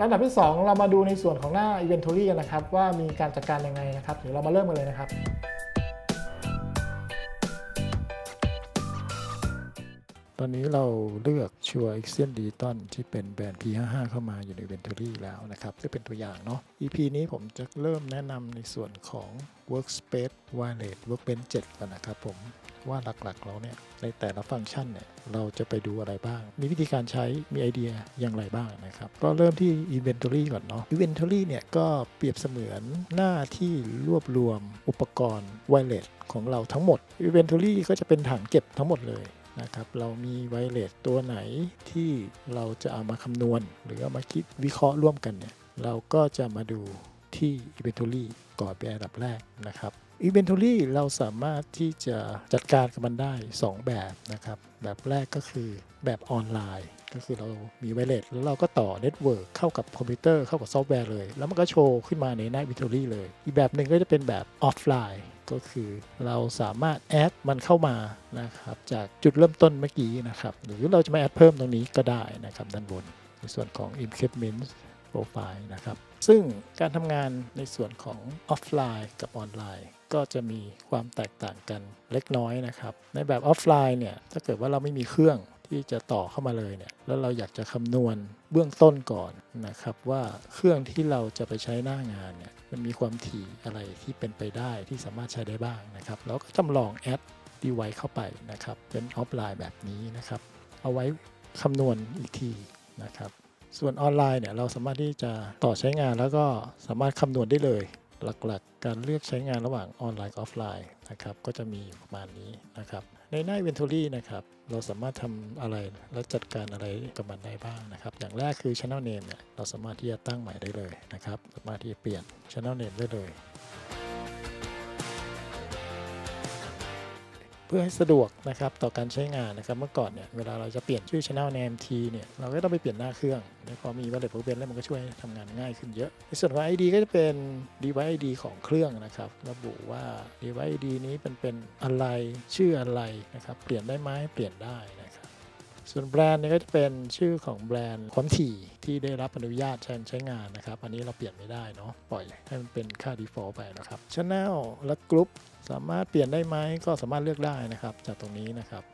ลำดับที่ 2 เรามาดูในส่วนของหน้า Inventory กันนะครับ ว่ามีการจัดการยังไงนะครับเดี๋ยวเรามาเริ่มกันเลยนะครับ ตอนนี้เราเลือกชัวร์ e x i o n Digital ที่เป็นแบรนด์ P55 เข้ามาอยู่ใน Inventory แล้วนะครับซึ่งเป็นตัวอย่างเนาะ EP นี้ผมจะเริ่มแนะนำในส่วนของ Workspace Wireless Workbench 7กันนะครับผมว่าหลักๆเราเนี่ยในแต่ละฟังก์ชันเนี่ยเราจะไปดูอะไรบ้าง มีวิธีการใช้มีไอเดียอย่างไรบ้างนะครับ ก็เริ่มที่ Inventory ก่อนเนาะ Inventory เนี่ยก็เปรียบเสมือนหน้าที่รวบรวมอุปกรณ์ Wireless ของเราทั้งหมด Inventory ก็จะเป็นถังเก็บทั้งหมดเลย นะครับ เรามีไวเลสตัวไหนที่เราจะเอามาคำนวณ หรือเอามาคิดวิเคราะห์ร่วมกันเนี่ย เราก็จะมาดูที่ Inventory ก่อนเป็นอันดับแรกนะครับ Inventory เราสามารถที่จะจัดการกับมันได้ 2 แบบนะครับ แบบแรกก็คือแบบออนไลน์ ก็คือเรามีไวเลสแล้วเราก็ต่อเน็ตเวิร์กเข้ากับคอมพิวเตอร์เข้ากับซอฟต์แวร์เลย แล้วมันก็โชว์ขึ้นมาในหน้า Inventory เลย อีกแบบหนึ่งก็จะเป็นแบบออฟไลน์ ก็คือเราสามารถแอดมันเข้ามานะครับจากจุดเริ่มต้นเมื่อกี้นะครับหรือเราจะมาแอดเพิ่มตรงนี้ก็ได้นะครับด้านบนในส่วนของ Encryptment Profile นะครับซึ่งการทำงานในส่วนของออฟไลน์กับออนไลน์ ก็จะมีความแตกต่างกันเล็กน้อยนะครับในแบบออฟไลน์เนี่ยถ้าเกิดว่าเราไม่มีเครื่อง ที่จะต่อเข้ามาเลยเนี่ยแล้วเราอยากจะคำนวณเบื้องต้นก่อนนะครับว่าเครื่องที่เราจะไปใช้หน้างานเนี่ยมันมีความถี่อะไรที่เป็นไปได้ที่สามารถใช้ได้บ้างนะครับแล้วก็จำลองแอดดีไว้เข้าไปนะครับเป็นออฟไลน์แบบนี้นะครับเอาไว้คำนวณอีกทีนะครับส่วนออนไลน์เนี่ยเราสามารถที่จะต่อใช้งานแล้วก็สามารถคำนวณได้เลยหลักๆการเลือกใช้งานระหว่างออนไลน์กับออฟไลน์นะครับก็จะมีประมาณนี้นะครับ ในหน้า Inventory นะครับ เราสามารถทำอะไรและจัดการอะไรกับมันได้บ้างนะครับ อย่างแรกคือ Channel Name เนี่ย เราสามารถที่จะตั้งใหม่ได้เลยนะครับ สามารถที่จะเปลี่ยน Channel Name ได้เลย เพื่อให้สะดวกนะครับต่อการใช้งานนะครับเมื่อก่อนเนี่ยเวลาเราจะเปลี่ยนชื่อ Channel Name ทีเนี่ยเราก็ต้องไปเปลี่ยนหน้าเครื่องแล้วพอมี Wallet Workbench แล้วมันก็ช่วยทำงานง่ายขึ้นเยอะ ในส่วนของ ID ก็จะเป็น device ID ของเครื่องนะครับระบุว่า device ID นี้เป็นเป็นอะไรชื่ออะไรนะครับเปลี่ยนได้ไหมเปลี่ยนได้นะครับส่วนแบรนด์เนี่ยก็จะเป็นชื่อของแบรนด์ความถี่ที่ได้รับอนุญาตใช้ใช้งานนะครับ อันนี้เราเปลี่ยนไม่ได้เนาะปล่อยให้มันเป็นค่า default ไปนะครับ Channel และกรุ๊ป สามารถเปลี่ยนได้ไหมก็สามารถเลือกได้นะครับ จากตรงนี้นะครับ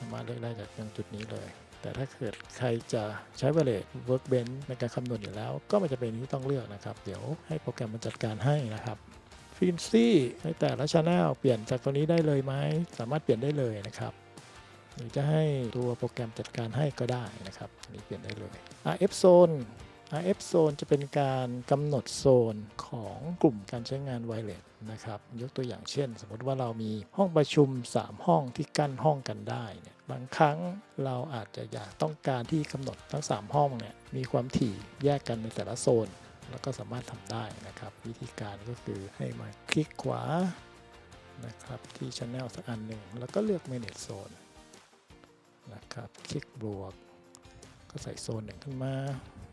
สามารถเลือกได้จากตรงจุดนี้เลย แต่ถ้าเกิดใครจะใช้ Wallet Workbench ในการคำนวณอยู่แล้ว ก็ไม่จะเป็นที่ต้องเลือกนะครับ เดี๋ยวให้โปรแกรมมันจัดการให้นะครับฟินซี่ในแต่ละ Channel เปลี่ยนจากตัวนี้ได้เลยไหมสามารถเปลี่ยนได้เลยนะครับหรือจะให้ตัวโปรแกรมจัดการให้ก็ได้นะครับอันนี้เปลี่ยนได้เลย RF Zone RF Zone จะเป็นการกำหนดโซนของกลุ่มการใช้งานไวเลสนะครับยกตัวอย่างเช่น สมมติว่าเรามีห้องประชุม 3 ห้องที่กั้นห้องกันได้เนี่ยบางครั้งเราอาจจะอยากต้องการที่กำหนดทั้ง 3 ห้องเนี่ยมีความถี่แยกกันในแต่ละโซน แล้วก็สามารถทำได้นะครับ วิธีการก็คือให้มาคลิกขวานะครับที่ Channel สักอันหนึ่งแล้วก็เลือก Manage Zone นะครับคลิกบวก ก็ใส่โซนหนึ่งขึ้นมา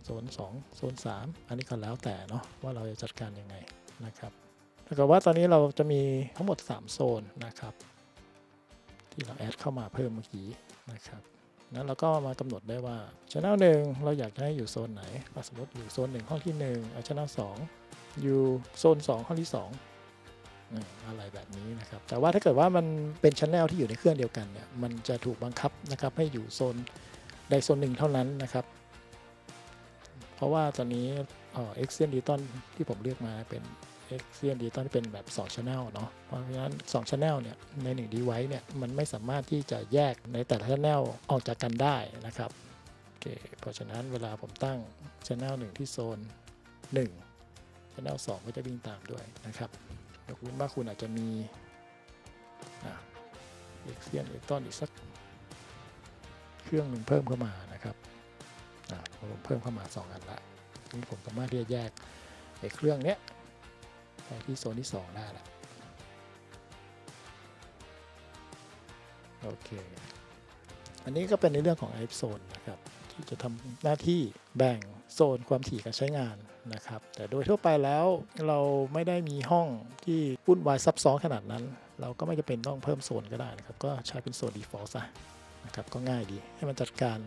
โซน2โซน3 อันนี้ก็แล้วแต่เนาะว่าเราจะจัดการยังไงนะครับถ้าเกิดว่าตอนนี้เราจะมีทั้งหมด 3 โซนนะครับ ที่เราแอดเข้ามาเพิ่มเมื่อกี้นะครับนั้นเราก็มากำหนดได้ว่าช่องหนึ่งเราอยากให้อยู่โซนไหนสมมติอยู่โซน1ห้องที่1เอาช่องสองอยู่โซน 2 ห้องที่2อืมอะไรแบบนี้นะครับ แต่ว่าถ้าเกิดว่ามันเป็นช anel ที่อยู่ในเครื่องเดียวกันเนี่ยมันจะถูกบังคับนะครับให้อยู่โซนใดโซนหนึ่งเท่านั้นนะครับ เพราะว่าตอนนี้เอ็กเซียนดิจิตอลที่ผมเลือกมาเป็น e x i o n Digital ที่เป็นแบบ2 Channel เนาะเพราะฉะนั้น2 Channel เนี่ยใน1 device เนี่ยมันไม่สามารถที่จะแยกในแต่ละ Channel ออกจากกันได้นะครับโอเคเพราะฉะนั้นเวลาผมตั้ง Channel 1 ที่โซน 1 Channel 2 ก็จะวิ่งตามด้วยนะครับยกเว้นว่าคุณอาจจะมีเอะ e x i o n Digital อีกสักเครื่องหนึ่งเพิ่มเข้ามานะ เพิ่มเข้ามา 2 อันละทีนี้ผมสามารถที่จะแยกไอ้เครื่องเนี้ยไปที่โซนที่ 2 ได้ละโอเค อันนี้ก็เป็นในเรื่องของ i p Zone นะครับ ที่จะทำหน้าที่แบ่งโซนความถี่การใช้งานนะครับ แต่โดยทั่วไปแล้วเราไม่ได้มีห้องที่วุ่นวายซับซ้อนขนาดนั้น เราก็ไม่จำเป็นต้องเพิ่มโซนก็ได้นะครับ ก็ใช้เป็นโซน default ซะนะครับ ก็ง่ายดีให้มันจัดการ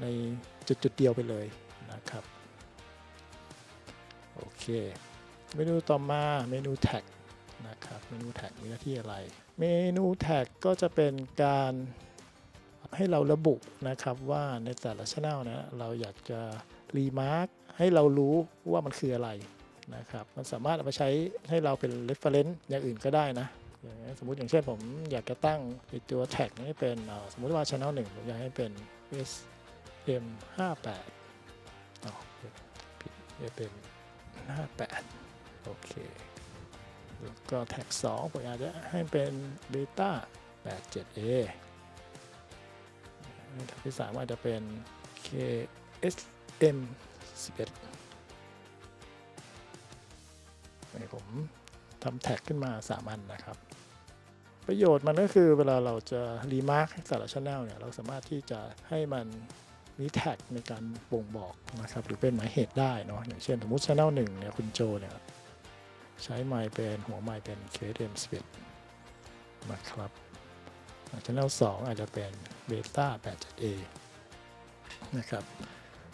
ในจุดจุดๆเดียวไปเลยนะครับโอเคเมนูต่อมาเมนูแท็กนะครับเมนูแท็กมีหน้าที่อะไร เมนูแท็กก็จะเป็นการให้เราระบุนะครับว่าในแต่ละช่องนะเราอยากจะรีมาร์กให้เรารู้ว่ามันคืออะไรนะครับมันสามารถเอาไปใช้ให้เราเป็น reference อย่างอื่นก็ได้นะสมมุติอย่างเช่นผมอยากจะตั้งตัวแท็กนี้เป็นสมมุติว่า channel 1ผมอยากให้เป็น SM 58อ๋อผิด SM 58 โอเค แล้วก็แท็ก 2 ผมอาจจะให้เป็นเบต้า 87A แท็กที่ 3 อาจจะเป็น KSM 11ให้ผมทำแท็กขึ้นมา 3 อันนะครับ ประโยชน์มันก็คือเวลาเราจะรีมาร์คแต่ละช่องเนี่ย เราสามารถที่จะให้มัน มีแท็กในการบ่งบอกนะครับหรือเป็นหมายเหตุได้เนาะอย่างเช่นสมมติช่องหนึ่งเนี่ยคุณโจเนี่ยใช้ไมค์เป็นหัวไมค์เป็น KSM 11 นะครับช่องสองอาจจะเป็น Beta 87A นะครับ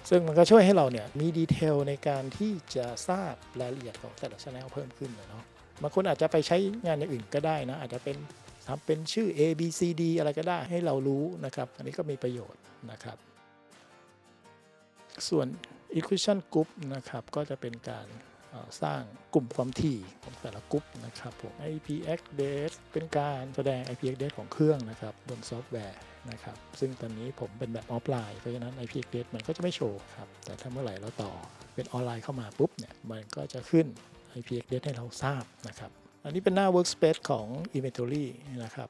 ซึ่งมันก็ช่วยให้เราเนี่ยมีดีเทลในการที่จะทราบรายละเอียดของแต่ละช่องเพิ่มขึ้นเลยเนาะบางคนอาจจะไปใช้งานอย่างอื่นก็ได้นะ อาจจะเป็นทำเป็นชื่อ A B C D อะไรก็ได้ให้เรารู้นะครับ อันนี้ก็มีประโยชน์นะครับ ส่วน Equation Group นะครับก็จะเป็นการสร้างกลุ่มความถี่ของแต่ละกลุ่มนะครับผม IPX d e s เป็นการแสดง IPX d e s ของเครื่องนะครับบนซอฟต์แวร์นะครับซึ่งตอนนี้ผมเป็นแบบออฟไลน์เพราะฉะนั้น IPX d e s มันก็จะไม่โชว์ครับแต่ถ้าเมื่อไหร่เราต่อเป็นออนไลน์เข้ามาปุ๊บเนี่ยมันก็จะขึ้น IPX d e s ให้เราทราบนะครับอันนี้เป็นหน้า workspace ของ inventory นะครับ